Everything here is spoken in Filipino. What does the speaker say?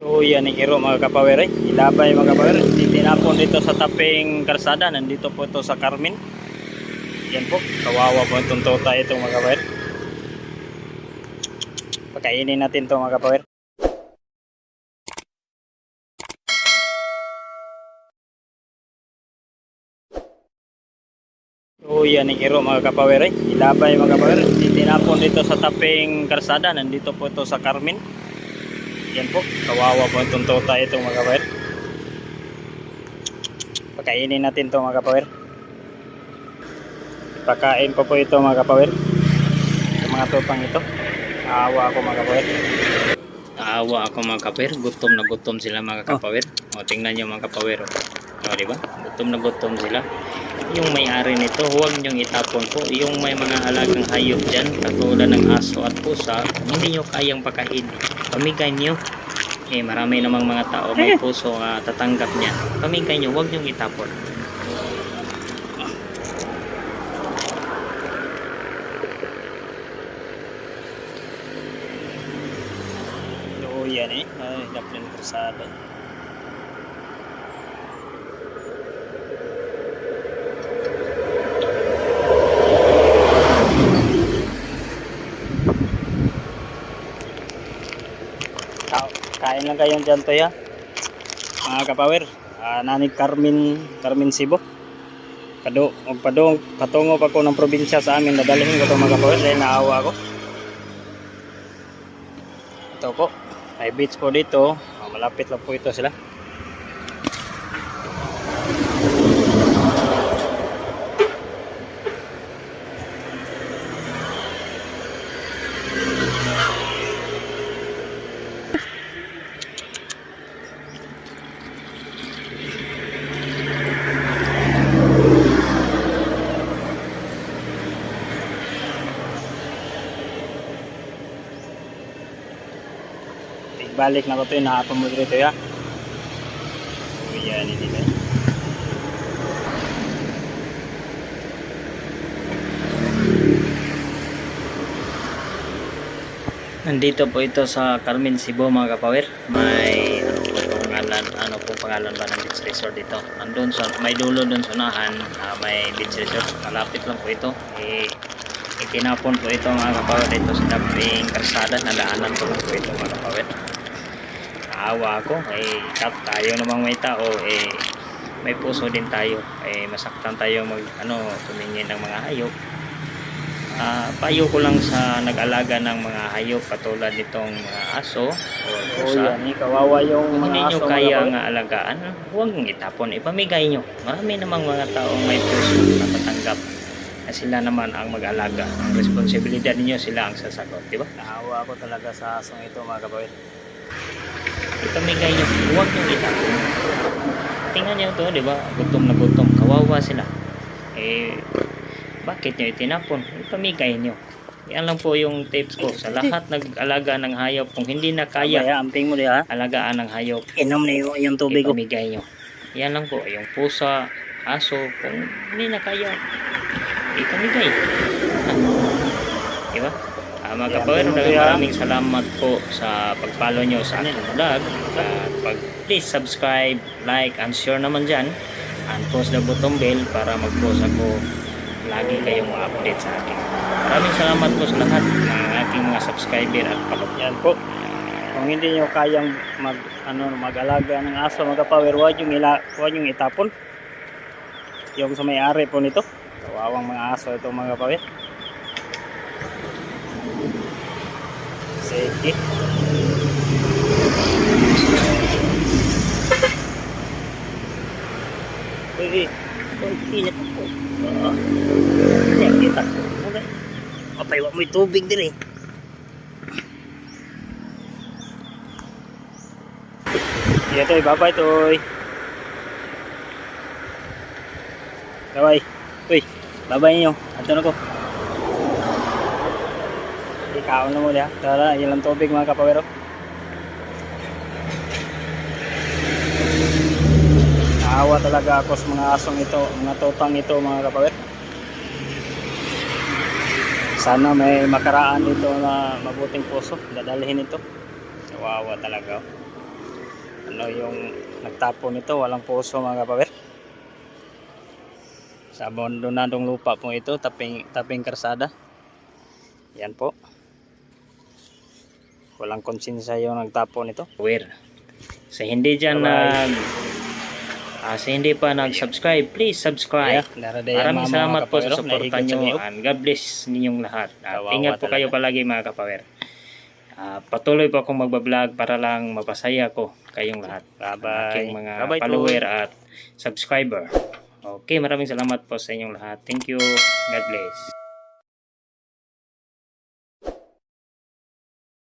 So yan ang hero mga kapawer eh. Ilabay mga kapawer. Tinapon dito sa taping karsada. Nandito po ito sa Carmen. Yan po. Kawawa po itong tota itong mga kapawer. Pakainin natin ito mga kapawer. So yan ang hero mga kapawer eh. Ilabay mga kapawer. Tinapon dito sa taping karsada. Nandito po ito sa Carmen. Yan po, kawawa po itong tota itong mga kapawer. Pakainin natin ito mga kapawer. Pakain ko po ito mga kapawer. Yung mga totang ito. Aawa ako mga kapawer. Aawa ako mga kapawer. Gutom na gutom sila mga kapawer. O tingnan nyo mga kapawer. O diba? Gutom na gutom sila. Yung may-ari nito, huwag nyong itapon po. Yung may mga alagang hayop dyan, katulad ng aso at pusa, hindi nyo kayang pakain. Pamigay nyo. Eh, marami namang mga tao may puso ah, tatanggap niya. Pamigay nyo, huwag nyong itapon. Oo, yan eh. Ay, dapat krusada. Kain lang kayong dyan to ya. Mga kapawer. Uh, nanig Carmen, Carmen Cebu. Pado, og padong, patungo pa ko ng probinsya sa amin. Dadalhin ko to mga kapawer dahil naawa ako. Ito po. May beach po dito. Ah, malapit lang po ito sila. Balik na ko to yung nakapon mo dito ya. So, yan hindi na. Nandito po ito sa Carmen Cebu mga kapawer. May ano po pangalan, ano po pangalan ba ng beach resort dito. Andun sa may dulo doon sa unahan, ah, may beach resort. Malapit lang po ito. Eh, itinapon po ito mga kapawer dito sa Damping Karsada. Nadaanan ko lang po ito mga kapawer naawa ako. Eh tap tayo namang may tao eh may puso din tayo. Eh masaktan tayo mag ano tumingin ng mga hayop. Ah, payo ko lang sa nag-alaga ng mga hayop katulad nitong mga aso o pusa. Yan, eh, kawawa yung kung hindi mga nyo aso, kaya nga alagaan huwag itapon. Ipamigay nyo. Marami namang mga taong may puso na tatanggap na sila naman ang mag-alaga. Ang responsibilidad ninyo sila ang sasagot di ba? Naawa ako talaga sa asong ito mga kapawid. Ipamigay nyo, huwag nyo itapon. Tingnan nyo to, di ba? Gutom na gutom, kawawa sila. Eh, bakit nyo itinapon? Ipamigay nyo. Yan lang po yung tips ko sa lahat nag-alaga ng hayop. Kung hindi na kaya Kaya, amping mo diha. alagaan ng hayop, Inom na yung, yung tubig ko. ipamigay nyo. Yan lang po, yung pusa, aso, kung hindi na kaya, ipamigay. Di Ah, mga Yan, kapawin, ganun maraming, salamat po sa pag-follow nyo sa aking vlog. At pag, please subscribe, like, and share naman dyan. And post the button bell para mag-post ako lagi kayong ma-update sa akin. Maraming salamat po sa lahat ng aking mga subscriber at follow. Yan po. Kung hindi nyo kayang mag, ano, mag-alaga ng aso mga kapawid, huwag yung, ila, huwag yung itapon. Yung sa may-ari po nito. Kawawang mga aso ito mga kapawid. Sige. Uy, uy, init ako. Ah, Yan, kita ko. Muna. Mapaywa mo yung tubig din eh. Iya toy, bye-bye toy. Bye-bye. Uy, bye-bye niyo. Ato na ko. Ikaw na mo diha. Tara, ilang tubig mga kapawero. Naawa talaga ako sa mga asong ito, mga totang ito mga kapawero. Sana may makaraan dito na mabuting puso. Dadalhin ito. Kawawa talaga. oh. ano yung nagtapo nito, walang puso mga kapawer. Sa abandonadong lupa po ito, taping, taping karsada. Yan po. Walang konsensya yung nagtapo nito. Power. Sa hindi dyan Bye-bye. nag ah, sa hindi pa nag-subscribe, please subscribe. Daradaya Maraming salamat po sa suporta nyo and God bless ninyong lahat. At Kawawa ingat po kayo palagi mga kapawer. Ah, patuloy po akong magbablog para lang mapasaya ko kayong lahat. Bye-bye. Aking mga Bye-bye po. follower at subscriber. Okay, maraming salamat po sa inyong lahat. Thank you. God bless.